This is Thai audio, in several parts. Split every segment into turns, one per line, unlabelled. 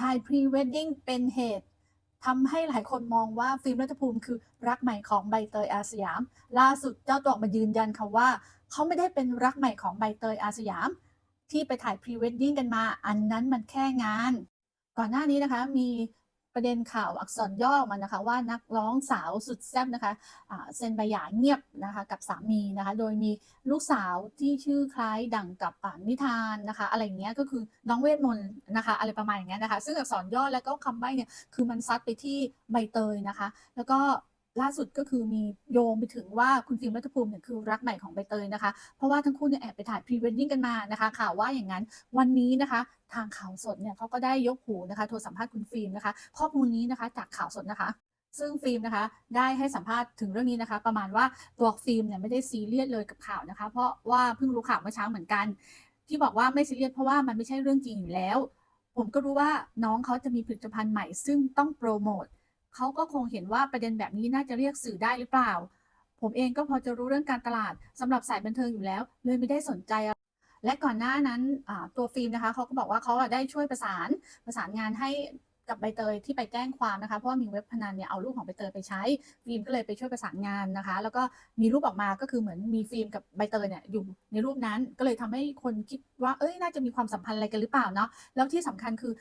ถ่ายพรีเวดดิ้งเป็นเหตุทำให้หลายคนมองว่าฟิล์มรัฐภูมิคือรักใหม่ของใบเตยอาสยาม ล่าสุดเจ้าตัวออกมายืนยันค่ะว่า เขาไม่ได้เป็นรักใหม่ของใบเตยอาสยาม ที่ไปถ่ายพรีเวดดิ้งกันมา อันนั้นมันแค่งาน ก่อนหน้านี้นะคะมี ประเด็นข่าวอักษรย่อมานะคะ ว่านักร้องสาวสุดแซ่บนะคะะเซ็นใบหย่าเงียบนะคะกับสามีนะคะ โดยมีลูกสาวที่ชื่อคล้ายดังกับนิทานนะคะ อะไรเงี้ยก็คือน้องเวทมนต์นะคะ อะไรประมาณอย่างเงี้ยนะคะ ซึ่งอักษรย่อและก็คำใบ้เนี่ยคือมันซัดไปที่ใบเตยนะคะ แล้วก็ ล่าสุดก็คือมีโยงไปถึงว่าคุณฟิล์มรัฐภูมิเนี่ยคือรักใหม่ของใบเตยนะคะ เพราะว่าทั้งคู่เนี่ยแอบไปถ่ายพรีเวดดิ้งกันมานะคะข่าวว่าอย่างนั้นวันนี้นะคะ ทางข่าวสดเนี่ยเขาก็ได้ยกหูนะคะ โทรสัมภาษณ์คุณฟิล์มนะคะ ข้อมูลนี้นะคะจากข่าวสดนะคะซึ่งฟิล์มนะคะได้ให้สัมภาษณ์ถึงเรื่องนี้นะคะ ประมาณว่าตัวฟิล์มเนี่ยไม่ได้ซีเรียสเลยกับข่าวนะคะ เพราะว่าเพิ่งรู้ข่าวเมื่อเช้าเหมือนกัน ที่บอกว่าไม่ซีเรียสเพราะว่ามันไม่ใช่เรื่องจริงอยู่แล้ว ผมก็รู้ว่าน้องเขาจะมีผลิตภัณฑ์ใหม่ ซึ่งต้องโปรโมท เขาก็คงเห็นว่าประเด็นแบบนี้น่าจะเรียกสื่อได้หรือเปล่า ผมเองก็พอจะรู้เรื่องการตลาดสำหรับสายบันเทิงอยู่แล้ว เลยไม่ได้สนใจ และก่อนหน้านั้นตัวฟิล์มนะคะเขาก็บอกว่าเขาได้ช่วยประสานประสานงานให้กับใบเตยที่ไปแจ้งความนะคะเพราะว่ามีเว็บพนันเนี่ยเอารูปของใบเตยไปใช้ฟิล์มก็เลยไปช่วยประสานงานนะคะ แล้วก็มีรูปออกมาก็คือเหมือนมีฟิล์มกับใบเตยเนี่ยอยู่ในรูปนั้นก็เลยทำให้คนคิดว่าเอ้ยน่าจะมีความสัมพันธ์อะไรกันหรือเปล่าเนาะแล้วที่สำคัญคือ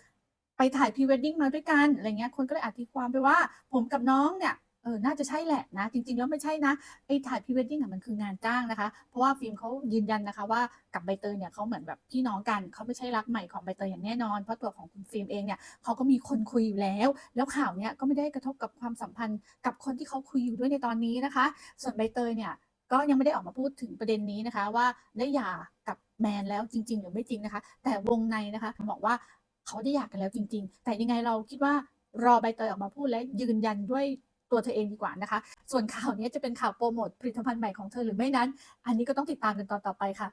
ไปถ่ายพรีเวดดิ้งมาด้วยกันอะไรเงี้ยคนก็เลยอธิความไปว่า ผมกับน้องเนี่ยเออน่าจะใช่แหละนะ จริง ๆ แล้วไม่ใช่นะไอ้ถ่ายพรีเวดดิ้งอะมันคืองานจ้างนะคะ เพราะว่าฟิล์มเขายืนยันนะคะว่ากับใบเตยเนี่ยเขาเหมือนแบบพี่น้องกันเขาไม่ใช่รักใหม่ของใบเตยอย่างแน่นอน เพราะตัวของคุณฟิล์มเองเนี่ยเขาก็มีคนคุยอยู่แล้ว แล้วข่าวเนี้ยก็ไม่ได้กระทบกับความสัมพันธ์กับคนที่เขาคุยอยู่ด้วยในตอนนี้นะคะ ส่วนใบเตยเนี่ยก็ยังไม่ได้ออกมาพูดถึงประเด็นนี้นะคะ ว่าได้หย่ากับแมนแล้วจริง ๆ หรือไม่จริงนะคะ แต่วงในนะคะบอกว่า เขาได้อยากกันแล้วจริง ๆ แต่ยังไงเราคิดว่ารอใบเตยออกมาพูดและยืนยันด้วยตัวเธอเองดีกว่านะคะ ส่วนข่าวนี้จะเป็นข่าวโปรโมทผลิตภัณฑ์ใหม่ของเธอหรือไม่นั้น อันนี้ก็ต้องติดตามกันตอนต่อไปค่ะ